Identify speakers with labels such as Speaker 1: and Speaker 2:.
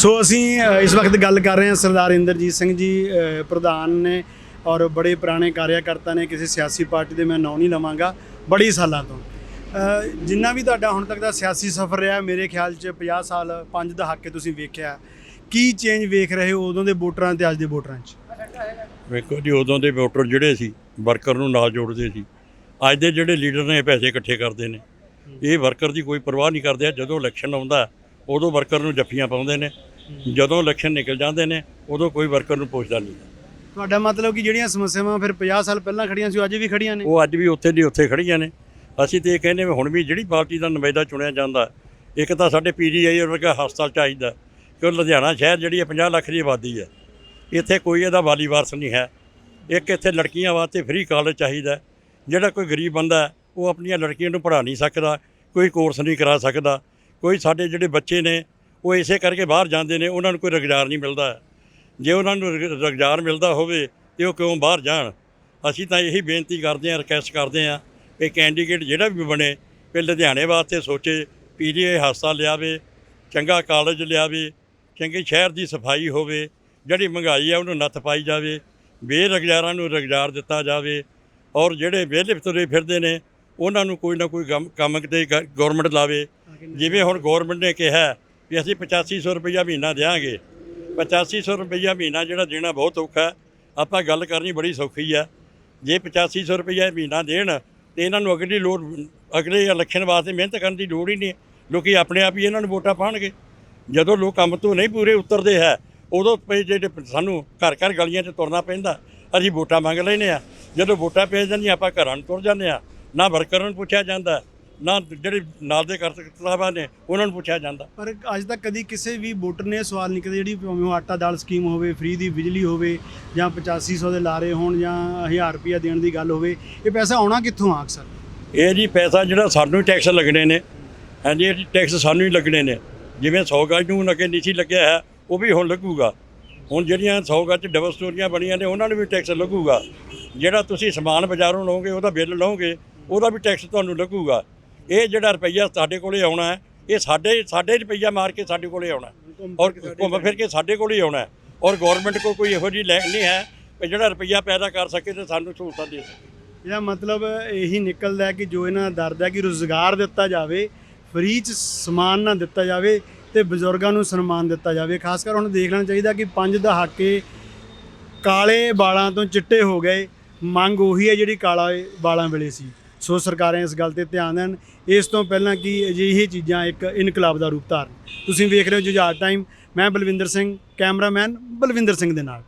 Speaker 1: ਸੋ ਅਸੀਂ ਇਸ ਵਕਤ ਗੱਲ ਕਰ ਰਹੇ ਹਾਂ ਸਰਦਾਰ ਇੰਦਰਜੀਤ ਸਿੰਘ ਜੀ ਪ੍ਰਧਾਨ ਨੇ ਔਰ ਬੜੇ ਪੁਰਾਣੇ ਕਾਰਿਆਕਰਤਾ ਨੇ, ਕਿਸੇ ਸਿਆਸੀ ਪਾਰਟੀ ਦੇ ਮੈਂ ਨਾਂ ਨਹੀਂ ਲਵਾਂਗਾ, ਬੜੀ ਸਾਲਾਂ ਤੋਂ। ਜਿੰਨਾ ਵੀ ਤੁਹਾਡਾ ਹੁਣ ਤੱਕ ਦਾ ਸਿਆਸੀ ਸਫ਼ਰ ਰਿਹਾ, ਮੇਰੇ ਖਿਆਲ 'ਚ 50 ਸਾਲ, ਪੰਜ ਦਹਾਕੇ ਤੁਸੀਂ ਵੇਖਿਆ, ਕੀ ਚੇਂਜ ਵੇਖ ਰਹੇ ਹੋ ਉਦੋਂ ਦੇ ਵੋਟਰਾਂ ਤੇ ਅੱਜ ਦੇ ਵੋਟਰਾਂ 'ਚ?
Speaker 2: ਵੇਖੋ ਜੀ, ਉਦੋਂ ਦੇ ਵੋਟਰ ਜਿਹੜੇ ਸੀ, ਵਰਕਰ ਨੂੰ ਨਾਲ ਜੋੜਦੇ ਸੀ। ਅੱਜ ਦੇ ਜਿਹੜੇ ਲੀਡਰ ਨੇ, ਇਹ ਪੈਸੇ ਇਕੱਠੇ ਕਰਦੇ ਨੇ। ਇਹ ਵਰਕਰ ਦੀ ਕੋਈ ਪਰਵਾਹ ਨਹੀਂ ਕਰਦੇ, ਜਦੋਂ ਇਲੈਕਸ਼ਨ ਆਉਂਦਾ, ਉਦੋਂ ਵਰਕਰ ਨੂੰ ਜੱਫੀਆਂ ਪਾਉਂਦੇ ਨੇ। ਜਦੋਂ ਇਲੈਕਸ਼ਨ ਨਿਕਲ ਜਾਂਦੇ ਨੇ ਉਦੋਂ ਕੋਈ ਵਰਕਰ ਨੂੰ ਪੁੱਛਦਾ ਨਹੀਂ।
Speaker 1: ਤੁਹਾਡਾ ਮਤਲਬ ਕਿ ਜਿਹੜੀਆਂ ਸਮੱਸਿਆਵਾਂ ਫਿਰ 50 ਸਾਲ ਪਹਿਲਾਂ ਖੜੀਆਂ ਸੀ ਉਹ ਅੱਜ ਵੀ ਖੜੀਆਂ ਨੇ?
Speaker 2: ਉਹ ਅੱਜ ਵੀ ਉੱਥੇ ਦੀ ਉੱਥੇ ਖੜੀਆਂ ਨੇ। ਅਸੀਂ ਤੇ ਇਹ ਕਹਿੰਦੇ ਵੀ ਹੁਣ ਵੀ ਜਿਹੜੀ ਪਾਰਟੀ ਦਾ ਨੁਮਾਇੰਦਾ ਚੁਣਿਆ ਜਾਂਦਾ ਇੱਕ ਤਾਂ ਸਾਡੇ ਪੀਜੀਆਈ ਵਰਗਾ ਹਸਪਤਾਲ ਚਾਹੀਦਾ ਕਿਉਂ ਲੁਧਿਆਣਾ ਸ਼ਹਿਰ ਜਿਹੜੀ ਹੈ 50 ਲੱਖ ਦੀ ਆਬਾਦੀ ਹੈ। ਇੱਥੇ ਕੋਈ ਇਹਦਾ ਵਾਲੀ ਵਾਰਸ ਨਹੀਂ ਹੈ। ਇੱਕ ਇੱਥੇ ਲੜਕੀਆਂ ਵਾਸਤੇ ਫ੍ਰੀ ਕਾਲਜ ਚਾਹੀਦਾ। ਜਿਹੜਾ ਕੋਈ ਗਰੀਬ ਬੰਦਾ ਉਹ ਆਪਣੀਆਂ ਲੜਕੀਆਂ ਨੂੰ ਪੜ੍ਹਾ ਨਹੀਂ ਸਕਦਾ ਕੋਈ ਕੋਰਸ ਨਹੀਂ ਕਰਾ ਸਕਦਾ। ਕੋਈ ਸਾਡੇ ਜਿਹੜੇ ਬੱਚੇ ਨੇ ਉਹ ਇਸੇ ਕਰਕੇ ਬਾਹਰ ਜਾਂਦੇ ਨੇ, ਉਹਨਾਂ ਨੂੰ ਕੋਈ ਰੁਜ਼ਗਾਰ ਨਹੀਂ ਮਿਲਦਾ। ਜੇ ਉਹਨਾਂ ਨੂੰ ਰੁਜ਼- ਰੁਜ਼ਗਾਰ ਮਿਲਦਾ ਹੋਵੇ, ਤੇ ਉਹ ਕਿਉਂ ਬਾਹਰ ਜਾਣ? ਅਸੀਂ ਤਾਂ ਇਹੀ ਬੇਨਤੀ ਕਰਦੇ ਹਾਂ ਰਿਕਵੈਸਟ ਕਰਦੇ ਹਾਂ ਕਿ ਕੈਂਡੀਡੇਟ ਜਿਹੜਾ ਵੀ ਬਣੇ ਕਿ ਲੁਧਿਆਣੇ ਵਾਸਤੇ ਸੋਚੇ ਪੀਜੀਆਈ ਹਸਪਤਾਲ ਲਿਆਵੇ, ਚੰਗਾ ਕਾਲਜ ਲਿਆਵੇ, ਚੰਗੇ ਸ਼ਹਿਰ ਦੀ ਸਫ਼ਾਈ ਹੋਵੇ, ਜਿਹੜੀ ਮਹਿੰਗਾਈ ਹੈ ਉਹਨੂੰ ਨੱਥ ਪਾਈ ਜਾਵੇ, ਬੇਰੁਜ਼ਗਾਰਾਂ ਨੂੰ ਰੁਜ਼ਗਾਰ ਦਿੱਤਾ ਜਾਵੇ, ਔਰ ਜਿਹੜੇ ਵਿਹਲੇ ਤੁਰੇ ਫਿਰਦੇ ਨੇ, ਉਹਨਾਂ ਨੂੰ ਕੋਈ ਨਾ ਕੋਈ ਕੰਮ- ਕੰਮ ਤੇ ਗਵਰਨਮੈਂਟ ਲਾਵੇ। ਜਿਵੇਂ ਹੁਣ ਗਵਰਨਮੈਂਟ ਨੇ ਕਿਹਾ ਵੀ ਅਸੀਂ 8500 ਰੁਪਈਆ ਮਹੀਨਾ ਦੇਵਾਂਗੇ 8500 ਰੁਪਈਆ ਮਹੀਨਾ ਜਿਹੜਾ ਦੇਣਾ ਬਹੁਤ ਔਖਾ ਹੈ। ਆਪਾਂ ਗੱਲ ਕਰਨੀ ਬੜੀ ਸੌਖੀ ਆ ਜੇ 8500 ਰੁਪਈਆ ਮਹੀਨਾ ਦੇਣ, ਤੇ ਇਹਨਾਂ ਨੂੰ ਅਗਲੀ ਲੋੜ, ਅਗਲੇ ਇਲੈਕਸ਼ਨ ਵਾਸਤੇ ਮਿਹਨਤ ਕਰਨ ਦੀ ਲੋੜ ਹੀ ਨਹੀਂ। ਲੋਕੀ ਆਪਣੇ ਆਪ ਹੀ ਇਹਨਾਂ ਨੂੰ ਵੋਟਾਂ ਪਾਣਗੇ। ਜਦੋਂ ਲੋਕ ਕੰਮ ਤੋਂ ਨਹੀਂ ਪੂਰੇ ਉਤਰਦੇ ਹੈ, ਉਦੋਂ ਪਏ ਜਿਹੜੇ ਸਾਨੂੰ ਘਰ ਘਰ ਗਲੀਆਂ 'ਚ ਤੁਰਨਾ ਪੈਂਦਾ। ਅਸੀਂ ਵੋਟਾਂ ਮੰਗ ਲੈਨੇ ਆ ਜਦੋਂ ਵੋਟਾਂ ਪੈ ਜਾਂਦੀਆਂ, ਆਪਾਂ ਘਰਾਂ ਨੂੰ ਤੁਰ ਜਾਂਦੇ ਆ ਨਾ ਵਰਕਰਾਂ ਨੂੰ ਪੁੱਛਿਆ ਜਾਂਦਾ। ਨਾ ਜਿਹੜੇ ਨਾਲ ਦੇ ਕਰਤੱਵਾਂ ਨੇ ਉਹਨਾਂ ਨੂੰ ਪੁੱਛਿਆ ਜਾਂਦਾ।
Speaker 1: ਪਰ ਅੱਜ ਤੱਕ ਕਦੀ ਕਿਸੇ ਵੀ ਵੋਟਰ ਨੇ ਸਵਾਲ ਨਹੀਂ ਕੀਤਾ ਜਿਹੜੀ ਭਾਵੇਂ ਆਟਾ ਦਾਲ ਸਕੀਮ ਹੋਵੇ ਫ੍ਰੀ ਦੀ ਬਿਜਲੀ ਹੋਵੇ ਜਾਂ 8500 ਦੇ ਲਾਰੇ ਹੋਣ ਜਾਂ 1000 ਰੁਪਇਆ ਦੇਣ ਦੀ ਗੱਲ ਹੋਵੇ ਇਹ ਪੈਸਾ ਆਉਣਾ ਕਿੱਥੋਂ ਆ ਅਕਸਰ?
Speaker 2: ਇਹ ਜੀ ਪੈਸਾ ਜਿਹੜਾ ਸਾਨੂੰ ਹੀ ਟੈਕਸ ਲੱਗਣੇ ਨੇ। ਹਾਂਜੀ ਇਹ ਟੈਕਸ ਸਾਨੂੰ ਹੀ ਲੱਗਣੇ ਨੇ। ਜਿਵੇਂ 100 ਗਜ ਨੂੰ ਅੱਗੇ ਨਹੀਂ ਸੀ ਲੱਗਿਆ ਹੈ ਉਹ ਵੀ ਹੁਣ ਲੱਗੂਗਾ। ਹੁਣ ਜਿਹੜੀਆਂ 100 ਗਜ ਡਬਲ ਸਟੋਰੀਆਂ ਬਣੀਆਂ ਨੇ ਉਹਨਾਂ ਨੂੰ ਵੀ ਟੈਕਸ ਲੱਗੂਗਾ। ਜਿਹੜਾ ਤੁਸੀਂ ਸਮਾਨ ਬਾਜ਼ਾਰੋਂ ਲਓਗੇ ਉਹਦਾ ਬਿੱਲ ਲਓਗੇ ਉਹਦਾ ਵੀ ਟੈਕਸ ਤੁਹਾਨੂੰ ਲੱਗੂਗਾ। ਇਹ ਜਿਹੜਾ ਰੁਪਈਆ ਤੁਹਾਡੇ ਕੋਲੇ ਆਉਣਾ ਹੈ ਇਹ ਸਾਡੇ ਸਾਡੇ ਰੁਪਈਆ ਮਾਰ ਕੇ ਸਾਡੇ ਕੋਲੇ ਆਉਣਾ। ਔਰ ਘੁੰਮ ਫਿਰ ਕੇ ਸਾਡੇ ਕੋਲ ਹੀ ਆਉਣਾ। ਔਰ ਗਵਰਨਮੈਂਟ ਕੋਲ ਕੋਈ ਇਹੋ ਲੈਣ ਨਹੀਂ ਹੈ ਕਿ ਜਿਹੜਾ ਰੁਪਈਆ ਪੈਦਾ ਕਰ ਸਕੇ ਤੇ ਸਾਨੂੰ ਸਹੂਲਤਾਂ ਦੇ ਸਕੇ
Speaker 1: ਇਹਦਾ ਮਤਲਬ ਇਹੀ ਨਿਕਲਦਾ ਹੈ ਕਿ ਜੋ ਇਹਨਾਂ ਦਾ ਦਰਦ ਹੈ ਕਿ ਰੋਜ਼ਗਾਰ ਦਿੱਤਾ ਜਾਵੇ ਫ੍ਰੀ ਚ ਸਮਾਨ ਨਾ ਦਿੱਤਾ ਜਾਵੇ ਤੇ ਬਜ਼ੁਰਗਾਂ ਨੂੰ ਸਨਮਾਨ ਦਿੱਤਾ ਜਾਵੇ ਖਾਸ ਕਰ ਹੁਣ ਦੇਖ ਲੈਣਾ ਚਾਹੀਦਾ ਕਿ ਪੰਜ ਦਹਾਕੇ ਕਾਲੇ ਵਾਲਾਂ ਤੋਂ ਚਿੱਟੇ ਹੋ ਗਏ ਮੰਗ ਉਹੀ ਹੈ ਜਿਹੜੀ ਕਾਲਾ ਵਾਲਾਂ ਵੇਲੇ ਸੀ ਸੋ ਸਰਕਾਰਾਂ ਇਸ ਗੱਲ ਤੇ ਧਿਆਨ ਦੇਣ। ਇਸ ਤੋਂ ਪਹਿਲਾਂ ਕਿ ਅਜਿਹੀ ਚੀਜ਼ਾਂ ਇੱਕ ਇਨਕਲਾਬ ਦਾ ਰੂਪ ਧਾਰਨ। ਤੁਸੀਂ ਵੇਖ ਰਹੇ ਹੋ ਜੁਝਾਰ ਟਾਈਮ ਮੈਂ ਬਲਵਿੰਦਰ ਸਿੰਘ, ਕੈਮਰਾਮੈਨ ਬਲਵਿੰਦਰ ਸਿੰਘ ਦੇ ਨਾਲ।